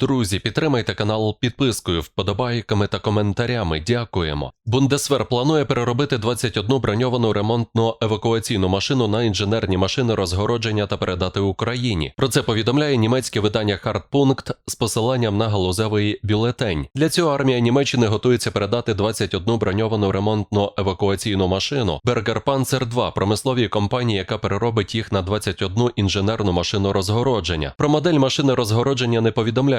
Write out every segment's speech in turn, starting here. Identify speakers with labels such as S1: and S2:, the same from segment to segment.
S1: Друзі, підтримайте канал підпискою, вподобайками та коментарями. Дякуємо. Бундесвер планує переробити 21 броньовану ремонтну евакуаційну машину на інженерні машини розгородження та передати Україні. Про це повідомляє німецьке видання Хартпункт з посиланням на галузевий бюлетень. Для цього армія Німеччини готується передати 21 броньовану ремонтну евакуаційну машину Berger Panzer 2 промисловій компанії, яка переробить їх на 21 інженерну машину розгородження. Про модель машини розгородження не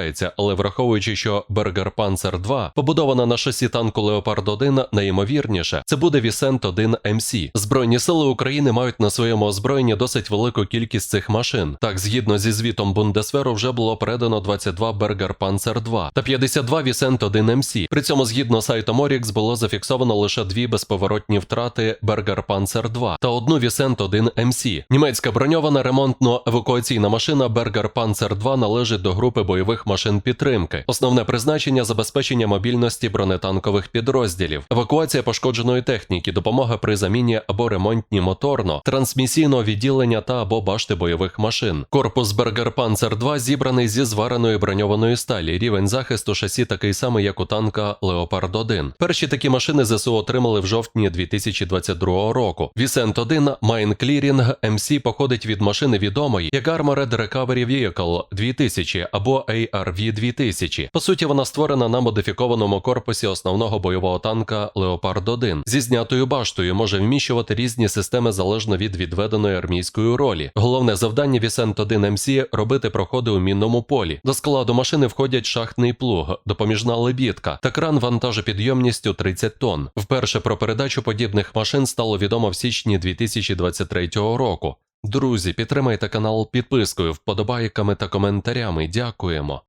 S1: повідомляється, але враховуючи, що Berger Panzer 2 побудована на шасі танку Leopard 1, найімовірніше це буде Вісент 1 МС. Збройні сили України мають на своєму озброєнні досить велику кількість цих машин. Так, згідно зі звітом Бундесверу, вже було передано 22 Berger Panzer 2 та 52 Вісент 1 МС. При цьому, згідно сайту Morix, було зафіксовано лише дві безповоротні втрати Berger Panzer 2 та одну Вісент 1 МС. Німецька броньована ремонтно-евакуаційна машина Berger Panzer 2 належить до групи бойових машин підтримки. Основне призначення забезпечення мобільності бронетанкових підрозділів, евакуація пошкодженої техніки, допомога при заміні або ремонтні моторно, трансмісійного відділення та або башти бойових машин. Корпус Berger Panzer 2 зібраний зі звареної броньованої сталі. Рівень захисту шасі такий самий, як у танка Leopard 1. Перші такі машини ЗСУ отримали в жовтні 2022 року. Вісент 1 Mine Clearing MC походить від машини відомої як Armored Recovery Vehicle 2000 або ARV 2000. По суті, вона створена на модифікованому корпусі основного бойового танка Leopard 1 зі знятою баштою може вміщувати різні системи залежно від відведеної армійської ролі. Головне завдання Вісент 1 MC – робити проходи у мінному полі. До складу машини входять шахтний плуг, допоміжна лебідка та кран вантажопідйомністю 30 тонн. Вперше про передачу подібних машин стало відомо в січні 2023 року. Друзі, підтримайте канал підпискою, вподобайками та коментарями. Дякуємо.